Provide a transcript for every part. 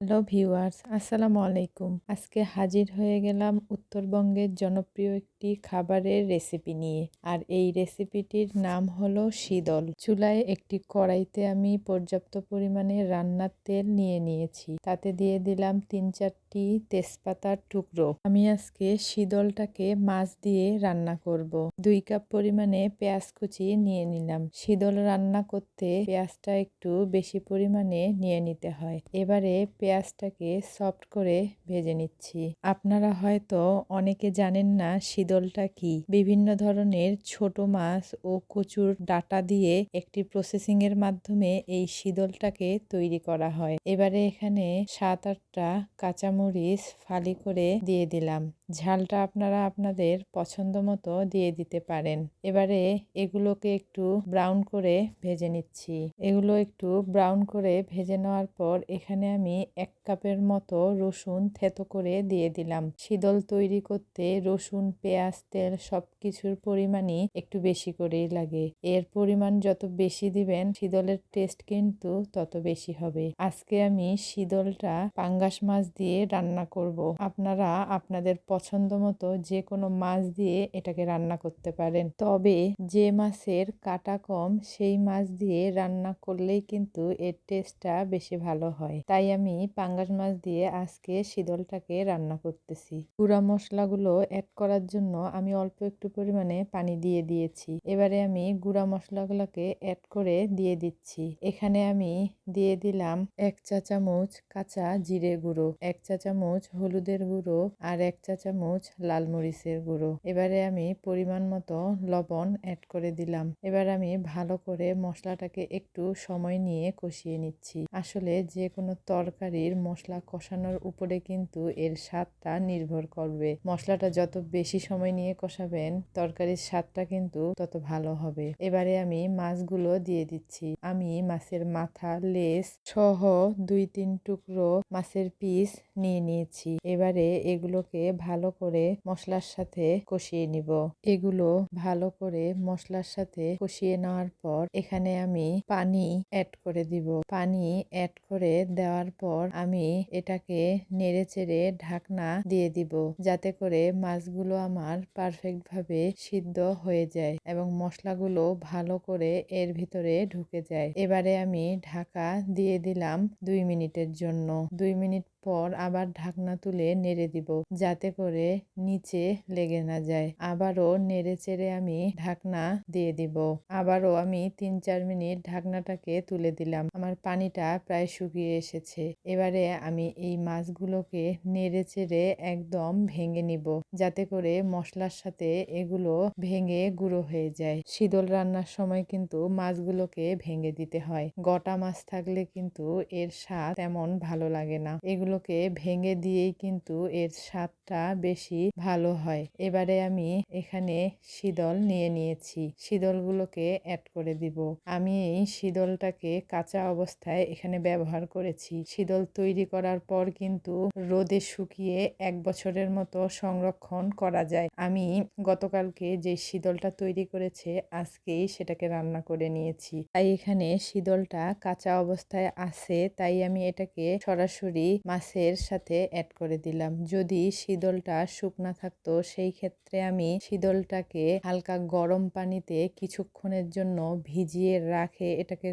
Hello viewers, আসসালামু আলাইকুম। আজকে হাজির হয়ে গেলাম উত্তরবঙ্গের জনপ্রিয় একটি খাবারের রেসিপি নিয়ে। আর এই রেসিপিটির নাম হলো শীদল চুলায় একটি কড়াইতে আমি পর্যাপ্ত পরিমাণে রান্নার তেল নিয়ে নিয়েছি। তাতে দিয়ে দিলাম তিন চারটি তেজপাতার টুকরো। আমি আজকে শীদলটাকে মাছ দিয়ে রান্না করব। দুই কাপ পরিমাণে পেঁয়াজ কুচি নিয়ে নিলাম। শীদল রান্না করতে পেঁয়াজটা একটু বেশি পরিমাণে নিয়ে নিতে হয়। এবারে পেঁয়াজটাকে সফট করে ভেজে নিচ্ছি। আপনারা হয়তো অনেকে জানেন না শীতলটা কি। বিভিন্ন ধরনের ছোট মাছ ও কচুর ডাটা দিয়ে একটি প্রসেসিং এর মাধ্যমে এই শীতলটাকে তৈরি করা হয়। এবারে এখানে সাত আটটা কাঁচামরিচ ফালি করে দিয়ে দিলাম। ঝালটা আপনারা আপনাদের পছন্দ মতো দিয়ে দিতে পারেন। এবারে এগুলোকে একটু ব্রাউন করে ভেজে নিচ্ছি। এগুলো একটু ব্রাউন করে ভেজে নেওয়ার পর এখানে আমি এক কাপের মতো রসুন থেতো করে দিয়ে দিলাম। শীতল তৈরি করতে রসুন, পেঁয়াজ, তেল সব কিছুর পরিমাণই একটু বেশি করেই লাগে। এর পরিমাণ যত বেশি দিবেন, শীতলের টেস্ট কিন্তু তত বেশি হবে। আজকে আমি শীতলটা পাঙ্গাস মাছ দিয়ে রান্না করব। আপনারা আপনাদের পছন্দ মতো যে কোনো মাছ দিয়ে এটাকে রান্না করতে পারেন। তবে যে মাছের কাটা কম, সেই মাছ দিয়ে রান্না করলেই কিন্তু এর টেস্টটা বেশি ভালো হয়। তাই আমি পাঙ্গাস মাছ দিয়ে আজকে শীতলটাকে রান্না করতেছি। গুঁড়া মশলাগুলো অ্যাড করার জন্য আমি অল্প একটু পরিমাণে পানি দিয়ে দিয়েছি। এবারে আমি গুঁড়া মশলাগুলোকে অ্যাড করে দিয়ে দিচ্ছি। এখানে আমি দিয়ে দিলাম এক চা চামচ কাঁচা জিরে গুঁড়ো, এক চা চামচ হলুদের গুঁড়ো আর এক চা লাল মরিচের গুঁড়ো। এবারে আমি পরিমাণ মতো লবণ অ্যাড করে দিলাম। এবার আমি ভালো করে মশলাটাকে একটু সময় নিয়ে কষিয়ে নিচ্ছি। আসলে যে কোনো তরকারির মশলা কষানোর উপরে কিন্তু এর স্বাদটা নির্ভর করবে। মশলাটা যত বেশি সময় নিয়ে কষাবেন, তরকারির স্বাদটা কিন্তু তত ভালো হবে। এবারে আমি মাছগুলো দিয়ে দিচ্ছি। আমি মাছের মাথা লেস সহ দুই তিন টুকরো মাছের পিস নিয়ে নিয়েছি। এবারে এগুলোকে ভালো করে মশলার সাথে কষিয়ে নিব। এগুলো ভালো করে মশলার সাথে কষিয়ে নেওয়ার পর এখানে আমি পানি অ্যাড করে দিব। পানি অ্যাড করে দেওয়ার পর আমি এটাকে নেড়ে চেড়ে ঢাকনা দিয়ে দিব যাতে করে মাছগুলো আমার পারফেক্ট ভাবে সিদ্ধ হয়ে যায় এবং মশলাগুলো ভালো করে এর ভিতরে ঢুকে যায়। এবারে আমি ঢাকা দিয়ে দিলাম দুই মিনিটের জন্য। দুই মিনিট পর আবার ঢাকনা তুলে নেড়ে দিব, যাতে করে নিচে লেগে না যায়। আবারও নেড়ে চেড়ে আমি ঢাকনা দিয়ে দিব। আবারও আমি তিন চার মিনিট ঢাকনাটাকে তুলে দিলাম। আমার পানিটা প্রায় শুকিয়ে এসেছে। এবারে আমি এই মাছগুলোকে নেড়ে চেড়ে একদম ভেঙে নিব, যাতে করে মশলার সাথে এগুলো ভেঙে গুঁড়ো হয়ে যায়। শীতল রান্নার সময় কিন্তু মাছগুলোকে ভেঙে দিতে হয়। গোটা মাছ থাকলে কিন্তু এর স্বাদ তেমন ভালো লাগে না। এগুলো এগুলোকে ভেঙে দিয়েই কিন্তু এর স্বাদটা বেশি ভালো হয়। এবারে আমি এখানে শীতল নিয়ে নিয়েছি। শীতলগুলোকে অ্যাড করে দিব। আমি এই শীতলটাকে কাঁচা অবস্থায় এখানে ব্যবহার করেছি। শীতল তৈরি করার পর কিন্তু রোদে শুকিয়ে এক বছরের মতো সংরক্ষণ করা যায়। আমি গতকালকে যে শীতলটা তৈরি করেছে, আজকেই সেটাকে রান্না করে নিয়েছি। তাই এখানে শীতলটা কাঁচা অবস্থায় আছে, তাই আমি এটাকে সরাসরি মাছের সাথে অ্যাড করে দিলাম। যদি শীতলটা শুকনা থাকতো, সেই ক্ষেত্রে আমি শীতলটাকে হালকা গরম পানিতে কিছুক্ষণের জন্য ভিজিয়ে রাখে, এটাকে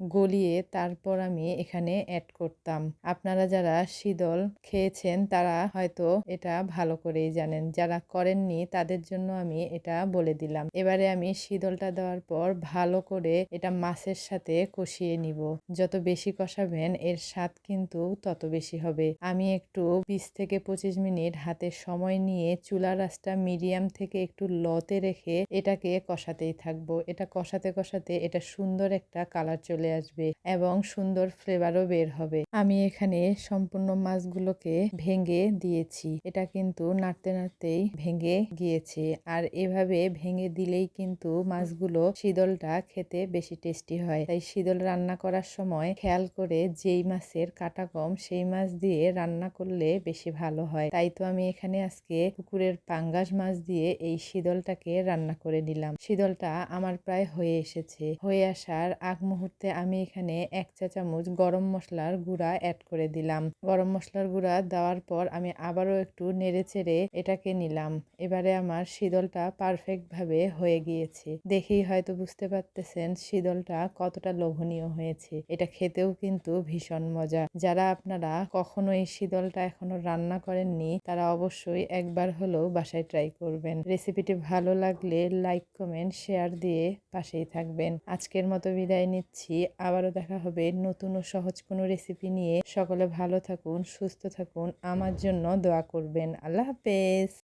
গলিয়ে তারপর আমি এখানে অ্যাড করতাম। আপনারা যারা শীতল খেয়েছেন, তারা হয়তো এটা ভালো করেই জানেন। যারা করেননি, তাদের জন্য আমি এটা বলে দিলাম। এবারে আমি শীতলটা দেওয়ার পর ভালো করে এটা মাছের সাথে কষিয়ে নিব। যত বেশি কষাবেন, এর স্বাদ কিন্তু তত বেশি হবে। আমি একটু বিশ থেকে পঁচিশ মিনিট হাতে সময় নিয়ে চুলা রাসটা মিডিয়াম থেকে একটু লতে রেখে এটাকে কষাতেই থাকব। এটা কষাতে কষাতে এটা সুন্দর একটা কালার চলে চলে আসবে এবং সুন্দর ফ্লেভারও বের হবে। আমি এখানে সম্পূর্ণ মাছগুলোকে ভেঙে দিয়েছি। এটা কিন্তু নাড়তে নাড়তেই ভেঙে গিয়েছে। আর এভাবে ভেঙে দিলেই কিন্তু মাছগুলো শীতলটা খেতে বেশি টেস্টি হয়। তাই শীতল রান্না করার সময় খেয়াল করে যেই মাছের কাটা কম সেই মাছ দিয়ে রান্না করলে বেশি ভালো হয়। তাই তো আমি এখানে আজকে পুকুরের পাঙ্গাস মাছ দিয়ে এই শীতলটাকে রান্না করে নিলাম। শীতলটা আমার প্রায় হয়ে এসেছে। হয়ে আসার আগ মুহূর্তে আমি এখানে এক চা চামচ গরম মশলার গুঁড়া অ্যাড করে দিলাম। গরম মশলার গুঁড়া দেওয়ার পর আমি আবারও একটু নেড়ে চেড়ে এটাকে নিলাম। এবারে আমার শীতলটা পারফেক্টভাবে হয়ে গিয়েছে। দেখেই হয়তো বুঝতে পারতেছেন শীতলটা কতটা লোভনীয় হয়েছে। এটা খেতেও কিন্তু ভীষণ মজা। যারা আপনারা কখনো এই শীতলটা এখনও রান্না করেননি, তারা অবশ্যই একবার হলেও বাসায় ট্রাই করবেন। রেসিপিটি ভালো লাগলে লাইক কমেন্ট শেয়ার দিয়ে পাশেই থাকবেন। আজকের মতো বিদায় নিচ্ছি। আবারও দেখা হবে নতুন ও সহজ কোনো রেসিপি নিয়ে। সকলে ভালো থাকুন, সুস্থ থাকুন। আমার জন্য দোয়া করবেন। আল্লাহ হাফেজ।